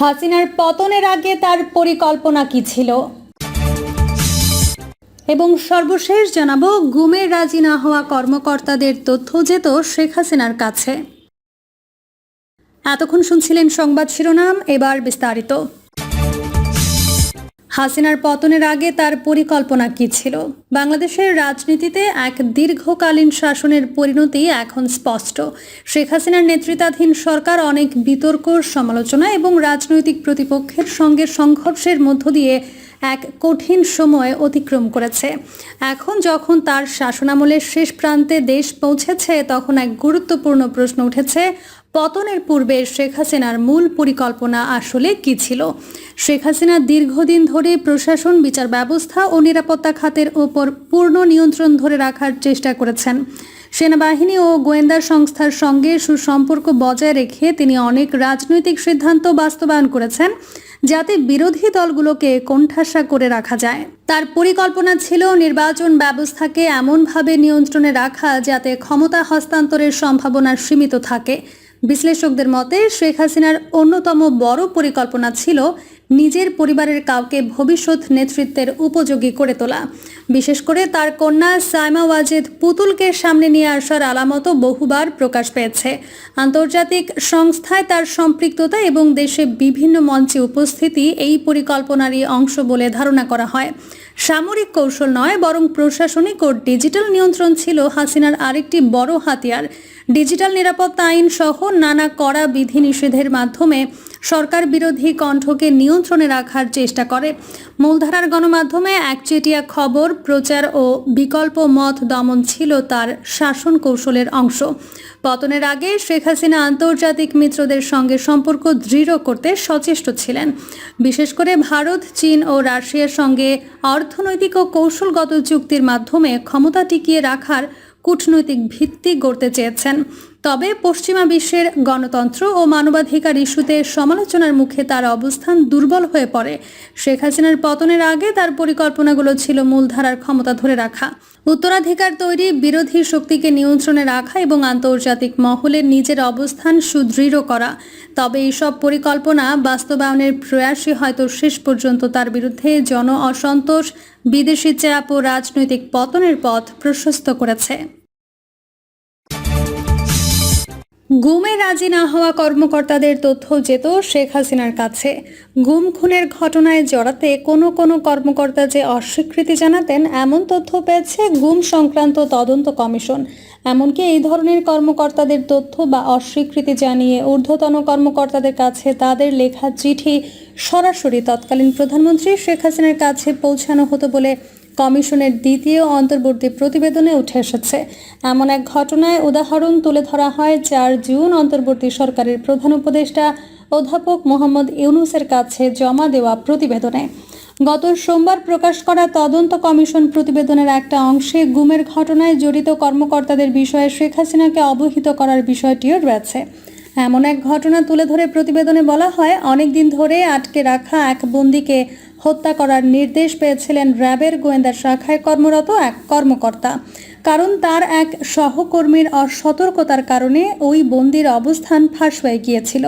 হাসিনার পতনের আগে তার পরিকল্পনা কি ছিল? এবং সর্বশেষ জানাব, গুমে রাজি না হওয়া কর্মকর্তাদের তথ্য যেত শেখ হাসিনার কাছে। এতক্ষণ শুনছিলেন সংবাদ শিরোনাম, এবার বিস্তারিত। হাসিনার পতনের আগে তার পরিকল্পনা কি ছিল? বাংলাদেশের রাজনীতিতে এক দীর্ঘকালীন শাসনের পরিণতি এখন স্পষ্ট। শেখ হাসিনার নেতৃত্বাধীন সরকার অনেক বিতর্ক, সমালোচনা এবং রাজনৈতিক প্রতিপক্ষের সঙ্গে সংঘর্ষের মধ্য দিয়ে এক কঠিন সময় অতিক্রম করেছে। এখন যখন তার শাসনামলের শেষ প্রান্তে দেশ পৌঁছেছে, তখন এক গুরুত্বপূর্ণ প্রশ্ন উঠেছে, পতনের পূর্বে শেখ হাসিনার মূল পরিকল্পনা আসলে কি ছিল? শেখ হাসিনা দীর্ঘদিন ধরে প্রশাসন, বিচার ব্যবস্থা ও নিরাপত্তা খাতের ওপর পূর্ণ নিয়ন্ত্রণ ধরে রাখার চেষ্টা করেছেন। সেনাবাহিনী ও গোয়েন্দা সংস্থার সঙ্গে সুসম্পর্ক বজায় রেখে তিনি অনেক রাজনৈতিক সিদ্ধান্ত বাস্তবায়ন করেছেন। যাতে বিরোধী দলগুলোকে কোণঠাসা করে রাখা যায়। তার পরিকল্পনা ছিল নির্বাচন ব্যবস্থাকে এমনভাবে নিয়ন্ত্রণে রাখা যাতে ক্ষমতা হস্তান্তরের সম্ভাবনা সীমিত থাকে। বিশ্লেষকদের মতে শেখ হাসিনার অন্যতম বড় পরিকল্পনা ছিল নিজের পরিবারের কাউকে ভবিষ্যৎ নেতৃত্বের উপযোগী করে তোলা। বিশেষ করে তার কন্যা সাইমা ওয়াজেদ পুতুলকে সামনে নিয়ে আসার আলামতও বহুবার প্রকাশ পেয়েছে। আন্তর্জাতিক সংস্থায় তার সম্পৃক্ততা এবং দেশে বিভিন্ন মঞ্চে উপস্থিতি এই পরিকল্পনারই অংশ বলে ধারণা করা হয়। সামরিক কৌশল নয়, বরং প্রশাসনিক ও ডিজিটাল নিয়ন্ত্রণ ছিল হাসিনার আরেকটি বড় হাতিয়ার। ডিজিটাল নিরাপত্তা আইন সহ নানা কড়া বিধিনিষেধের মাধ্যমে সরকার বিরোধী কণ্ঠকে নিয়ন্ত্রণে রাখার চেষ্টা করে। মূলধারার গণমাধ্যমে একচেটিয়া খবর, প্রচার ও বিকল্প মত দমন ছিল তার শাসন কৌশলের অংশ। পতনের আগে শেখ হাসিনা আন্তর্জাতিক মিত্রদের সঙ্গে সম্পর্ক দৃঢ় করতে সচেষ্ট ছিলেন। বিশেষ করে ভারত, চীন ও রাশিয়ার সঙ্গে অর্থনৈতিক ও কৌশলগত চুক্তির মাধ্যমে ক্ষমতা টিকিয়ে রাখার কূটনৈতিক ভিত্তি গড়তে চেয়েছেন। তবে পশ্চিমা বিশ্বের গণতন্ত্র ও মানবাধিকার ইস্যুতে সমালোচনার মুখে তার অবস্থান দুর্বল হয়ে পড়ে। শেখ হাসিনার পতনের আগে তার পরিকল্পনাগুলো ছিল মূলধারার ক্ষমতা ধরে রাখা। উত্তরাধিকার তৈরি, বিরোধী শক্তিকে নিয়ন্ত্রণে রাখা এবং আন্তর্জাতিক মহলে নিজের অবস্থান সুদৃঢ় করা। তবে এইসব পরিকল্পনা বাস্তবায়নের প্রয়াসই হয়তো শেষ পর্যন্ত তার বিরুদ্ধে জন অসন্তোষ, বিদেশি চাপ ও রাজনৈতিক পতনের পথ প্রশস্ত করেছে। গুমে রাজি না হওয়া কর্মকর্তাদের তথ্য যেত শেখ হাসিনার কাছে। গুম খুনের ঘটনায় জড়াতে কোনো কোনো কর্মকর্তা যে অস্বীকৃতি জানাতেন, এমন তথ্য পেয়েছে গুম সংক্রান্ত তদন্ত কমিশন। এমনকি এই ধরনের কর্মকর্তাদের তথ্য বা অস্বীকৃতি জানিয়ে ঊর্ধ্বতন কর্মকর্তাদের কাছে তাদের লেখা চিঠি সরাসরি তৎকালীন প্রধানমন্ত্রী শেখ হাসিনার কাছে পৌঁছানো হতো বলে কমিশনের দ্বিতীয় অন্তর্বর্তী প্রতিবেদনে উঠে এসেছে, এমন এক ঘটনায় উদাহরণ তুলে ধরা হয় চার জুন অন্তর্বর্তী সরকারের প্রধান উপদেষ্টা অধ্যাপক মোহাম্মদ ইউনুসের কাছে জমা দেওয়া প্রতিবেদনে। গত সোমবার প্রকাশ করা তদন্ত কমিশন প্রতিবেদনের একটা অংশে গুমের ঘটনায় জড়িত কর্মকর্তাদের বিষয়ে শেখ হাসিনাকে অবহিত করার বিষয়টিও রয়েছে। এমন এক ঘটনা তুলে ধরে প্রতিবেদনে বলা হয়, অনেকদিন ধরে আটকে রাখা এক বন্দিকে হত্যা করার নির্দেশ পেয়েছিলেন র্যাবের গোয়েন্দা শাখায় কর্মরত এক কর্মকর্তা। কারণ তার এক সহকর্মীর অসতর্কতার কারণে ওই বন্দির অবস্থান ফাঁস হয়ে গিয়েছিল।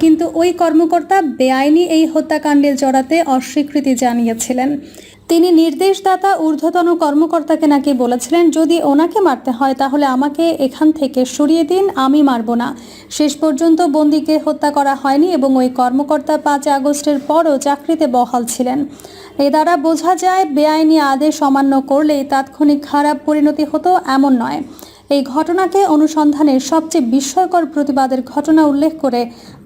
কিন্তু ওই কর্মকর্তা বেআইনি এই হত্যাকাণ্ডে জড়াতে অস্বীকৃতি জানিয়েছিলেন। তিনি নির্দেশদাতা ঊর্ধ্বতন কর্মকর্তাকে নাকি বলেছিলেন, যদি ওনাকে মারতে হয়, তাহলে আমাকে এখান থেকে সরিয়ে দিন, আমি মারব না। শেষ পর্যন্ত বন্দিকে হত্যা করা হয়নি এবং ওই কর্মকর্তা পাঁচ আগস্টের পরও চাকরিতে বহাল ছিলেন। এ দ্বারা বোঝা যায়, বেআইনি আদেশ অমান্য করলেই তাৎক্ষণিক খারাপ পরিণতি হতো, এমন নয়। এই ঘটনাকে অনুসন্ধানের সবচেয়ে বিস্ময়কর প্রতিবাদের ঘটনা উল্লেখ করে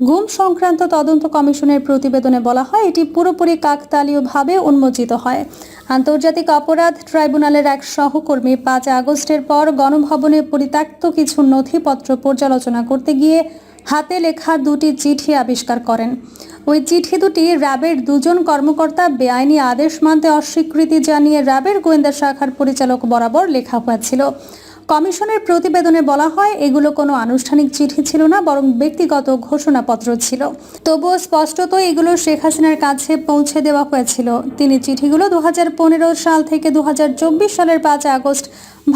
গুম সংক্রান্ত তদন্ত কমিশনের প্রতিবেদনে বলা হয়, এটি পুরোপুরি কাকতালীয়ভাবে উন্মোচিত হয়। আন্তর্জাতিক অপরাধ ট্রাইব্যুনালের এক সহকর্মী পাঁচ আগস্টের পর গণভবনে পরিত্যক্ত কিছু নথিপত্র পর্যালোচনা করতে গিয়ে হাতে লেখা দুটি চিঠি আবিষ্কার করেন। ওই চিঠি দুটি র্যাবের দুজন কর্মকর্তা বেআইনি আদেশ মানতে অস্বীকৃতি জানিয়ে র্যাবের গোয়েন্দা শাখার পরিচালক বরাবর লেখা হয়েছিল। কমিশনের প্রতিবেদনে বলা হয়, এগুলো কোনো আনুষ্ঠানিক চিঠি ছিল না, বরং ব্যক্তিগত ঘোষণাপত্র ছিল। তবুও স্পষ্টত এগুলো শেখ হাসিনার কাছে পৌঁছে দেওয়া হয়েছিল। তিনি চিঠিগুলো দু হাজার পনেরো সাল থেকে দু হাজার চব্বিশ সালের পাঁচ আগস্ট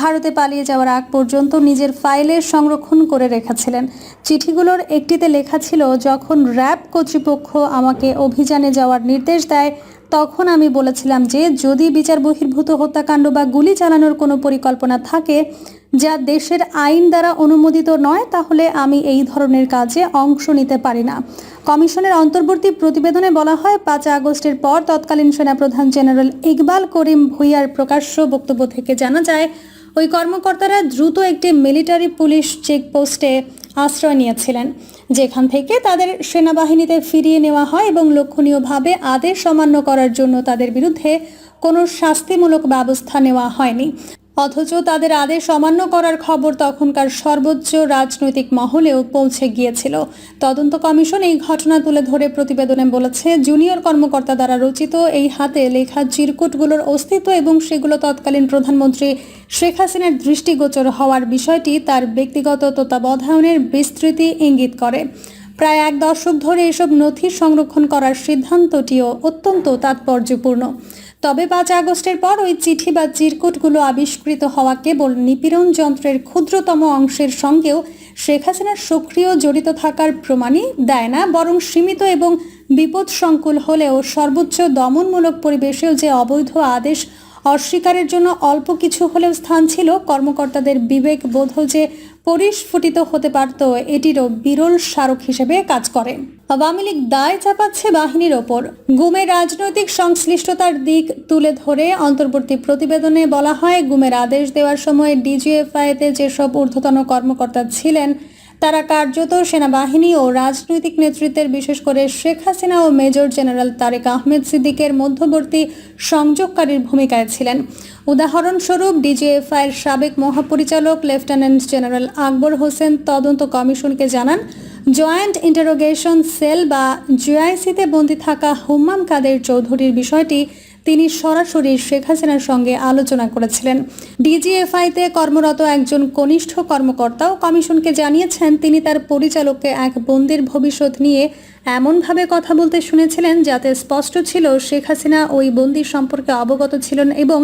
ভারতে পালিয়ে যাওয়ার আগ পর্যন্ত নিজের ফাইলে সংরক্ষণ করে রেখেছিলেন। চিঠিগুলোর একটিতে লেখা ছিল, যখন র্যাব কর্তৃপক্ষ আমাকে অভিযানে যাওয়ার নির্দেশ দেয় তখন আমি বলেছিলাম যে, যদি বিচার বহির্ভূত হত্যাকাণ্ড বা গুলি চালানোর কোনো পরিকল্পনা থাকে যা দেশের আইন দ্বারা অনুমোদিত নয়, তাহলে আমি এই ধরনের কাজে অংশ নিতে পারি না। কমিশনের অন্তর্বর্তী প্রতিবেদনে বলা হয়, পাঁচ আগস্টের পর তৎকালীন সেনাপ্রধান জেনারেল ইকবাল করিম ভুইয়ার প্রকাশ্য বক্তব্য থেকে জানা যায় ওই কর্মকর্তারা দ্রুত একটি মিলিটারি পুলিশ চেকপোস্টে আশ্রয় নিয়েছিলেন, যেখান থেকে তাদের সেনাবাহিনীতে ফিরিয়ে নেওয়া হয় এবং লক্ষণীয়ভাবে আদেশ অমান্য করার জন্য তাদের বিরুদ্ধে কোনো শাস্তিমূলক ব্যবস্থা নেওয়া হয়নি। অথচ তাদের আদেশ অমান্য করার খবর তখনকার সর্বোচ্চ রাজনৈতিক মহলেও পৌঁছে গিয়েছিল। তদন্ত কমিশন এই ঘটনা তুলে ধরে প্রতিবেদনে বলেছে, জুনিয়র কর্মকর্তা দ্বারা রচিত এই হাতে লেখা চিরকুটগুলোর অস্তিত্ব এবং সেগুলো তৎকালীন প্রধানমন্ত্রী শেখ হাসিনার দৃষ্টিগোচর হওয়ার বিষয়টি তার ব্যক্তিগত তত্ত্বাবধায়নের বিস্তৃতি ইঙ্গিত করে। প্রায় এক দশক ধরে এসব নথি সংরক্ষণ করার সিদ্ধান্তটিও অত্যন্ত তাৎপর্যপূর্ণ। তবে পাঁচ আগস্টের পর ওই চিঠি বা চিরকুটগুলো আবিষ্কৃত হওয়া কেবল নিপীড়ন যন্ত্রের ক্ষুদ্রতম অংশের সঙ্গেও শেখ হাসিনার সক্রিয় জড়িত থাকার প্রমাণই দেয় না, বরং সীমিত এবং বিপদ সংকুল হলেও সর্বোচ্চ দমনমূলক পরিবেশেও যে অবৈধ আদেশ অস্বীকারের জন্য অল্প কিছু হলেও স্থান ছিল, কর্মকর্তাদের বিবেক বোধ যে পরিস্ফুটিত হতে পারত, এটিরও বিরল স্মারক হিসেবে কাজ করে। আওয়ামী লীগ দায় চাপাচ্ছে বাহিনীর ওপর। গুমের রাজনৈতিক সংশ্লিষ্টতার দিক তুলে ধরে অন্তর্বর্তী প্রতিবেদনে বলা হয়, গুমের আদেশ দেওয়ার সময় ডিজিএফআইতে যেসব ঊর্ধ্বতন কর্মকর্তা ছিলেন, তারা কার্যত সেনাবাহিনী ও রাজনৈতিক নেতৃত্বের, বিশেষ করে শেখ হাসিনা ও মেজর জেনারেল তারেক আহমেদ সিদ্দিকের মধ্যবর্তী সংযোগকারীর ভূমিকায় ছিলেন। উদাহরণস্বরূপ, ডিজিএফআইয়ের সাবেক মহাপরিচালক লেফটেন্যান্ট জেনারেল আকবর হোসেন তদন্ত কমিশনকে জানান, জয়েন্ট ইন্টারোগেশন সেল বা জেআইসিতে বন্দী থাকা হুম্মাম কাদের চৌধুরীর বিষয়টি তিনি সরাসরি শেখ হাসিনার সঙ্গে আলোচনা করেছিলেন। ডিজিএফআইতে কর্মরত একজন কনিষ্ঠ কর্মকর্তাও কমিশনকে জানিয়েছেন, তিনি তার পরিচালককে এক বন্দির ভবিষ্যৎ নিয়ে এমনভাবে কথা বলতে শুনেছিলেন যাতে স্পষ্ট ছিল শেখ হাসিনা ওই বন্দির সম্পর্কে অবগত ছিলেন এবং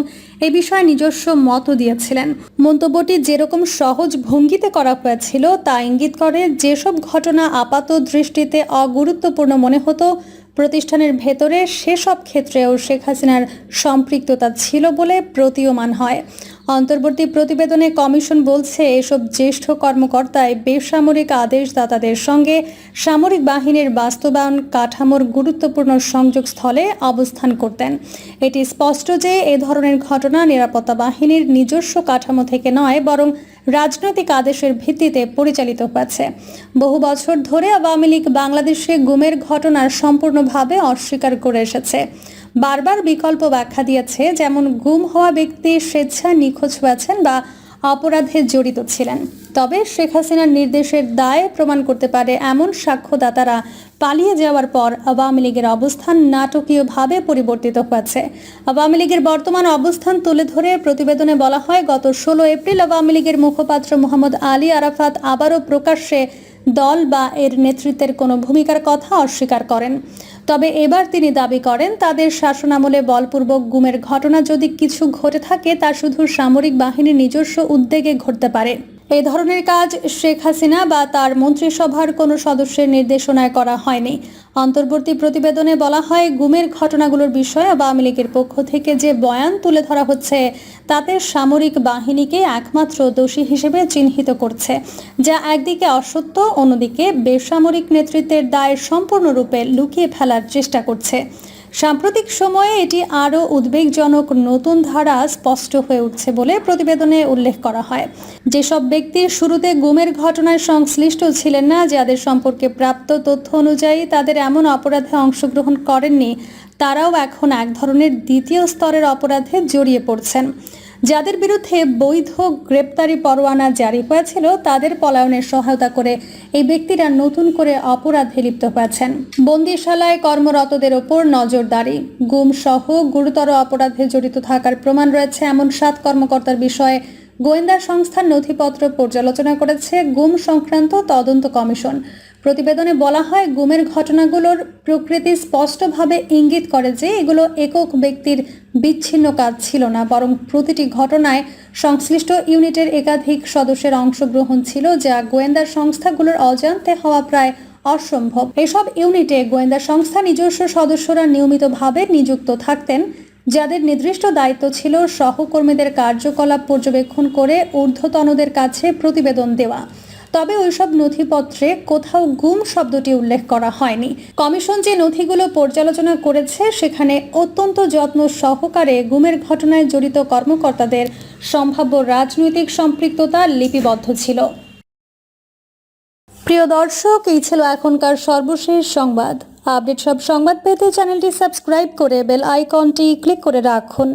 এ বিষয়ে নিজস্ব মতও দিয়েছিলেন। মন্তব্যটি যেরকম সহজ ভঙ্গিতে করা হয়েছিল, তা ইঙ্গিত করে যেসব ঘটনা আপাত দৃষ্টিতে অগুরুত্বপূর্ণ মনে হতো প্রতিষ্ঠানের ভেতরে সেসব ক্ষেত্রেও শেখ হাসিনার সম্পৃক্ততা ছিল বলে প্রতীয়মান হয়। অন্তর্বর্তী প্রতিবেদনে কমিশন বলছে, এসব জ্যেষ্ঠ কর্মকর্তায় বেসামরিক আদেশদাতাদের সঙ্গে সামরিক বাহিনীর বাস্তবায়ন কাঠামোর গুরুত্বপূর্ণ সংযোগস্থলে অবস্থান করতেন। এটি স্পষ্ট যে, এ ধরনের ঘটনা নিরাপত্তা বাহিনীর নিজস্ব কাঠামো থেকে নয়, বরং রাজনৈতিক আদেশের ভিত্তিতে পরিচালিত হয়েছে। বহু বছর ধরে আওয়ামী লীগ বাংলাদেশে গুমের ঘটনার সম্পূর্ণভাবে অস্বীকার করে এসেছে। বারবার বিকল্প ব্যাখ্যা দিয়েছে, যেমন গুম হওয়া ব্যক্তি স্বেচ্ছা নিখোঁজ হয়েছেন বা অপরাধে জড়িত ছিলেন। তবে শেখ হাসিনার নির্দেশের দায় প্রমাণ করতে পারে এমন সাক্ষ্যদাতারা পালিয়ে যাওয়ার পর আওয়ামী লীগের অবস্থান নাটকীয়ভাবে পরিবর্তিত হয়েছে। আওয়ামী লীগের বর্তমান অবস্থান তুলে ধরে প্রতিবেদনে বলা হয়, গত ষোলো এপ্রিল আওয়ামী লীগের মুখপাত্র মোহাম্মদ আলী আরাফাত আবারও প্রকাশ্যে দল বা এর নেতৃত্বের কোনো ভূমিকার কথা অস্বীকার করেন। তবে এবার তিনি দাবি করেন, তাদের শাসনামলে বলপূর্বক গুমের ঘটনা যদি কিছু ঘটে থাকে, তা শুধু সামরিক বাহিনীর নিজস্ব উদ্যোগে ঘটতে পারে। এ ধরনের কাজ শেখ হাসিনা বা তার মন্ত্রিসভার কোনো সদস্যের নির্দেশনায় করা হয়নি। অন্তর্বর্তী প্রতিবেদনে বলা হয়, গুমের ঘটনাগুলোর বিষয়ে আওয়ামী লীগের পক্ষ থেকে যে বয়ান তুলে ধরা হচ্ছে, তাতে সামরিক বাহিনীকে একমাত্র দোষী হিসেবে চিহ্নিত করছে, যা একদিকে অসত্য, অন্যদিকে বেসামরিক নেতৃত্বের দায় সম্পূর্ণরূপে লুকিয়ে ফেলার চেষ্টা করছে। সাম্প্রতিক সময়ে এটি আরও উদ্বেগজনক নতুন ধারা স্পষ্ট হয়ে উঠছে বলে প্রতিবেদনে উল্লেখ করা হয়। যেসব ব্যক্তি শুরুতে গুমের ঘটনায় সংশ্লিষ্ট ছিলেন না, যাদের সম্পর্কে প্রাপ্ত তথ্য অনুযায়ী তাদের এমন অপরাধে অংশগ্রহণ করেননি, তারাও এখন এক ধরনের দ্বিতীয় স্তরের অপরাধে জড়িয়ে পড়ছেন। যাদের বিরুদ্ধে বৈধ গ্রেপ্তারি পরোয়ানা জারি হয়েছিল, তাদের পলায়নের সহায়তা করে এই ব্যক্তিরা নতুন করে অপরাধে লিপ্ত হয়েছেন। বন্দিশালায় কর্মরতদের ওপর নজরদারি গুম সহ গুরুতর অপরাধে জড়িত থাকার প্রমাণ রয়েছে এমন সাত কর্মকর্তার বিষয়ে গোয়েন্দা সংস্থার নথিপত্র পর্যালোচনা করেছে গুম সংক্রান্ত তদন্ত কমিশন। প্রতিবেদনে বলা হয়, গুমের ঘটনাগুলোর প্রকৃতি স্পষ্টভাবে ইঙ্গিত করে যে এগুলো একক ব্যক্তির বিচ্ছিন্ন কাজ ছিল না, বরং প্রতিটি ঘটনায় সংশ্লিষ্ট ইউনিটের একাধিক সদস্যের অংশগ্রহণ ছিল, যা গোয়েন্দা সংস্থাগুলোর অজান্তে হওয়া প্রায় অসম্ভব। এসব ইউনিটে গোয়েন্দা সংস্থা নিজস্ব সদস্যরা নিয়মিতভাবে নিযুক্ত থাকতেন, যাদের নির্দিষ্ট দায়িত্ব ছিল সহকর্মীদের কার্যকলাপ পর্যবেক্ষণ করে ঊর্ধ্বতনদের কাছে প্রতিবেদন দেওয়া। তবে ওইসব নথিপত্রে কোথাও গুম শব্দটি উল্লেখ করা হয়নি। কমিশন যে নথিগুলো পর্যালোচনা করেছে, সেখানে অত্যন্ত যত্ন সহকারে গুমের ঘটনায় জড়িত কর্মকর্তাদের সম্ভাব্য রাজনৈতিক সম্পৃক্ততা লিপিবদ্ধ ছিল। প্রিয় দর্শক, এই ছিল এখনকার সর্বশেষ সংবাদ। আপডেট সব সংবাদ পেতে চ্যানেলটি সাবস্ক্রাইব করে বেল আইকনটি ক্লিক করে রাখুন।